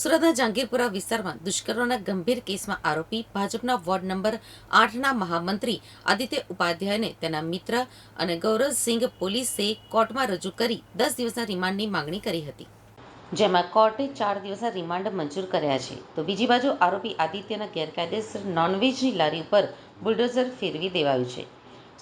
સુરતના જહાંગીરપુરા વિસ્તારમાં દુષ્કર્મના ગંભીર કેસમાં આરોપી ભાજપના વોર્ડ નંબર આઠના મહામંત્રી આદિત્ય ઉપાધ્યાયને તેના મિત્ર અને ગૌરવસિંહ પોલીસે કોર્ટમાં રજૂ કરી દસ દિવસના રિમાન્ડની માંગણી કરી હતી. જેમાં કોર્ટે ચાર દિવસના રિમાન્ડ મંજૂર કર્યા છે. તો બીજી બાજુ આરોપી આદિત્યના ગેરકાયદેસર નોનવેજની લારી ઉપર બુલડોઝર ફેરવી દેવાયું છે.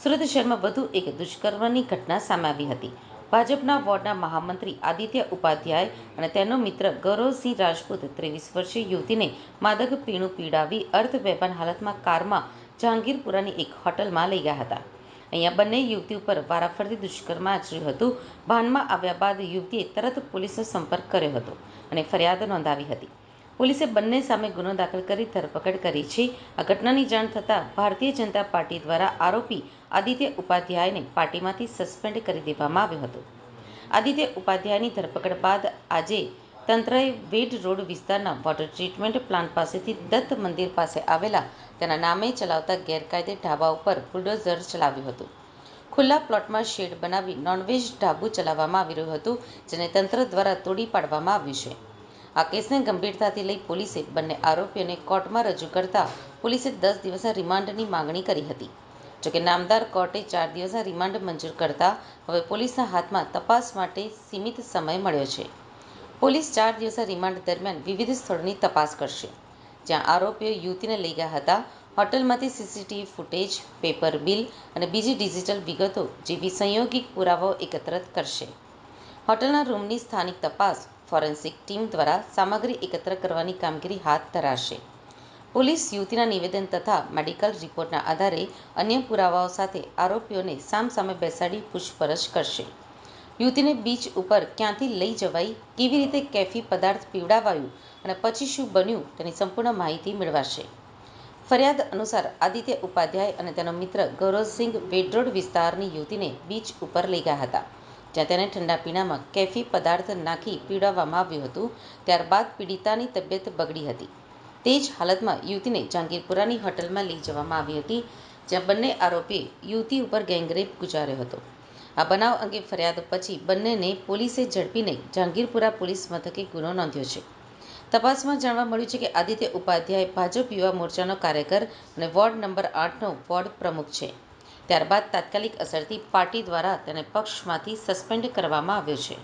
સુરત શહેરમાં વધુ એક દુષ્કર્મની ઘટના સામે આવી હતી. ભાજપના વોર્ડના મહામંત્રી આદિત્ય ઉપાધ્યાય અને તેનો મિત્ર ગૌરવસિંહ રાજપૂત ત્રેવીસ વર્ષીય યુવતીને માદક પીણું પીડાવી અર્ધ હાલતમાં કારમાં જહાંગીરપુરાની એક હોટલમાં લઈ ગયા હતા. અહીંયા બંને યુવતી ઉપર વારાફરતી દુષ્કર્મ આચર્યું હતું. ભાનમાં આવ્યા બાદ યુવતીએ તરત પોલીસનો સંપર્ક કર્યો હતો અને ફરિયાદ નોંધાવી હતી. પોલીસે બંને સામે ગુનો દાખલ કરી ધરપકડ કરી છે. આ ઘટનાની જાણ થતાં ભારતીય જનતા પાર્ટી દ્વારા આરોપી આદિત્ય ઉપાધ્યાયને પાર્ટીમાંથી સસ્પેન્ડ કરી દેવામાં આવ્યો હતો. આદિત્ય ઉપાધ્યાયની ધરપકડ બાદ આજે તંત્રએ વેડ રોડ વિસ્તારના વોટર ટ્રીટમેન્ટ પ્લાન્ટ પાસેથી દત્ત મંદિર પાસે આવેલા તેના નામે ચલાવતા ગેરકાયદે ઢાબા ઉપર બુલડોઝર ચલાવ્યું હતું. ખુલ્લા પ્લોટમાં શેડ બનાવી નોનવેજ ઢાબુ ચલાવવામાં આવી રહ્યું હતું, જેને તંત્ર દ્વારા તોડી પાડવામાં આવ્યું છે. આ કેસને ગંભીરતાથી લઈ પોલીસે બંને આરોપીઓને કોર્ટમાં રજૂ કરતા પોલીસે દસ દિવસના રિમાન્ડની માંગણી કરી હતી. જોકે નામદાર કોર્ટે ચાર દિવસના રિમાન્ડ મંજૂર કરતા હવે પોલીસના હાથમાં તપાસ માટે સીમિત સમય મળ્યો છે. પોલીસ ચાર દિવસના રિમાન્ડ દરમિયાન વિવિધ સ્થળોની તપાસ કરશે. જ્યાં આરોપીઓ યુવતીને લઈ ગયા હતા. હોટલમાંથી સીસીટીવી ફૂટેજ, પેપર બિલ અને બીજી ડિજિટલ વિગતો જેવી સંયોગિક પુરાવાઓ એકત્રિત કરશે. હોટલના રૂમની સ્થાનિક તપાસ ફોરેન્સિક ટીમ દ્વારા સામગ્રી એકત્ર કરવાની કામગીરી હાથ ધરાશે. પોલીસ યુવતીના નિવેદન તથા મેડિકલ રિપોર્ટના આધારે અન્ય પુરાવાઓ સાથે આરોપીઓને સામસામે બેસાડી પૂછપરછ કરશે. યુવતીને બીચ ઉપર ક્યાંથી લઈ જવાઈ, કેવી રીતે કેફી પદાર્થ પીવડાવાયું અને પછી શું બન્યું તેની સંપૂર્ણ માહિતી મેળવાશે. ફરિયાદ અનુસાર આદિત્ય ઉપાધ્યાય અને તેનો મિત્ર ગૌરવસિંહ વેડરોડ વિસ્તારની યુવતીને બીચ ઉપર લઈ ગયા હતા. જ્યાં તેને ઠંડા પીણામાં કેફી પદાર્થ નાખી પીવડાવવામાં આવ્યું હતું, ત્યારબાદ પીડિતાની તબિયત બગડી હતી. તે જ હાલતમાં યુવતીને જહાંગીરપુરાની હોટલમાં લઈ જવામાં આવી હતી, જ્યાં બંને આરોપીએ યુવતી ઉપર ગેંગરેપ ગુજાર્યો હતો. આ બનાવ અંગે ફરિયાદ પછી બંનેને પોલીસે ઝડપીને જહાંગીરપુરા પોલીસ મથકે ગુનો નોંધ્યો છે. તપાસમાં જાણવા મળ્યું છે કે આદિત્ય ઉપાધ્યાય ભાજપ યુવા મોરચાનો કાર્યકર અને વોર્ડ નંબર આઠનો વોર્ડ પ્રમુખ છે. ત્યારબાદ તાત્કાલિક અસરથી પાર્ટી દ્વારા તેને પક્ષમાંથી સસ્પેન્ડ કરવામાં આવ્યો છે.